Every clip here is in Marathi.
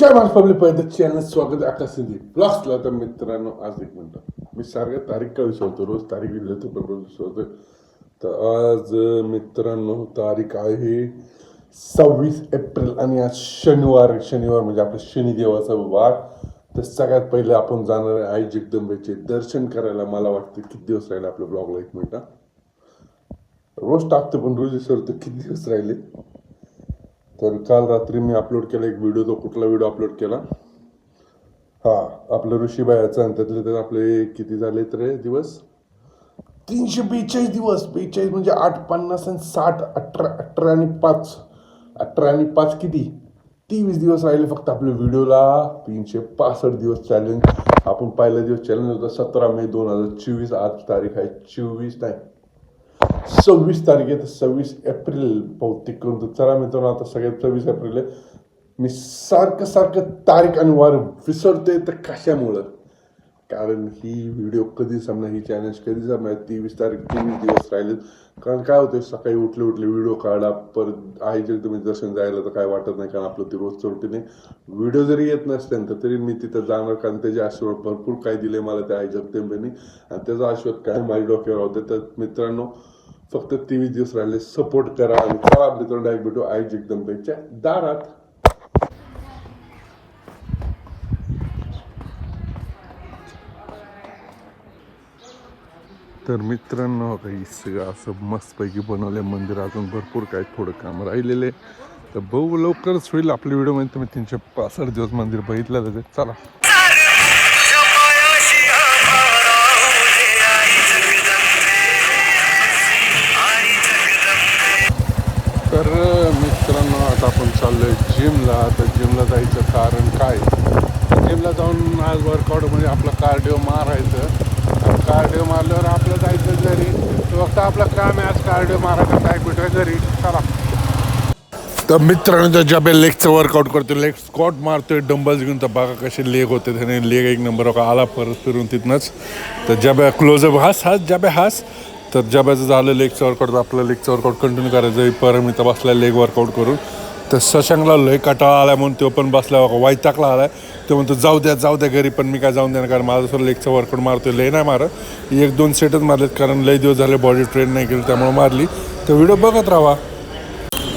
जय महाराज पब्लिक पहिलं चॅनल स्वागत आकाश सिंधी ब्लॉग्सला तर मित्रांनो आज एक मिनटं मी सारख्या तारीख का विसरतो रोज तारीख दिली तर पण रोज विसरतो तर आज मित्रांनो तारीख आहे सव्वीस एप्रिल आणि आज शनिवार शनिवार म्हणजे आपला शनिदेवाचा वार तर सगळ्यात पहिले आपण जाणार आहे आई जगदंबेचे दर्शन करायला मला वाटतं किती दिवस राहिले आपल्या ब्लॉगला एक मिनटं रोज टाकतो पण रोज विसरतो किती दिवस राहिले तर काल रात्री मी अपलोड केला एक व्हिडिओ तो कुठला व्हिडिओ अपलोड केला? हा आपलं ऋषीबायाचा आणि त्यातले तर आपले किती झाले तर दिवस? तीनशे बेचाळीस दिवस. बेचाळीस म्हणजे आठ पन्नास आणि साठ अठरा अठरा आणि पाच. अठरा आणि पाच किती? तेवीस दिवस राहिले फक्त आपल्या व्हिडिओला तीनशे पासष्ट दिवस चॅलेंज आपण पहिला दिवस चॅलेंज होता सतरा मे दोन हजार चोवीस. आज तारीख आहे चोवीस नाही. सव्वीस तारखेत तर सव्वीस एप्रिल बहुतेक करून तर चला मित्रांनो आता सगळ्यात सव्वीस एप्रिल आहे मी सारखं सारखं तारीख आणि वार विसरतोय तर कशामुळं कारण ही व्हिडिओ कधी संपणार ही चॅलेंज कधी संपणार तेवीस तारीख तेवीस दिवस राहिले कारण काय होते सकाळी उठले उठले व्हिडिओ काढा परत आहे जरी तुम्ही दर्शन जायला तर काय वाटत नाही कारण आपलं ते रोजचं रुटीन आहे व्हिडिओ जरी येत नसते तर तरी मी तिथं जाणार कारण त्याचे आशीर्वाद भरपूर काय दिले मला त्या आई जगदंबेनी आणि त्याचा आशीर्वाद काय माझ्या डोक्यावर होते तर मित्रांनो फक्त तेवीस दिवस राहिले. सपोर्ट करा आणि चला मित्रांनो डायरेक्ट भेटू. आई जगदंबेच्या दारात. तर मित्रांनो काही सगळं असं मस्तपैकी बनवले मंदिर अजून भरपूर काही थोडं काम राहिलेले तर बहु लवकरच होईल आपल्या व्हिडिओमध्ये तुम्ही तीनशे पासष्ट दिवस मंदिर बघितलं जाते चला. आता चाललोय जिमला. तर जिमला जायचं कारण काय? जिमला जाऊन आज वर्कआउटमध्ये आपलं कार्डिओ मारायचं. कार्डिओ मारल्यावर आपलं जायचं घरी. फक्त आपलं काम आहे आज कार्डिओ मारायचं. काय कुठं घरी. चला. तर मित्रांनो त्याच्या आपल्या लेगचं वर्कआउट करतो लेग स्कॉट मारतोय डंबल्स घेऊन तर बघा कसे लेग होते. त्याने लेग एक नंबर आला परत फिरून तिथनंच. तर ज्या क्लोजअप हास हास ज्या हास. तर जबाचं झालं लेगचं वर्कआउट आपलं लेगचं वर्कआउट कंटिन्यू करायचं. परमिता मी बसला लेग वर्कआउट करून. तर शशांकला लय कटाळा आला म्हणून तो पण बसला आला आहे तो म्हणतो जाऊ द्या जाऊ द्या घरी पण मी काय जाऊन देणार? कारण माझं सर लेगचा वर्कआउट मारतो लय नाही मारत. एक दोन सेटच मारलेत कारण लय दिवस झाले बॉडी ट्रेन नाही केली त्यामुळे मारली. तर व्हिडिओ बघत राहा.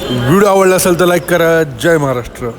व्हिडिओ आवडला असेल तर लाईक करा. जय महाराष्ट्र.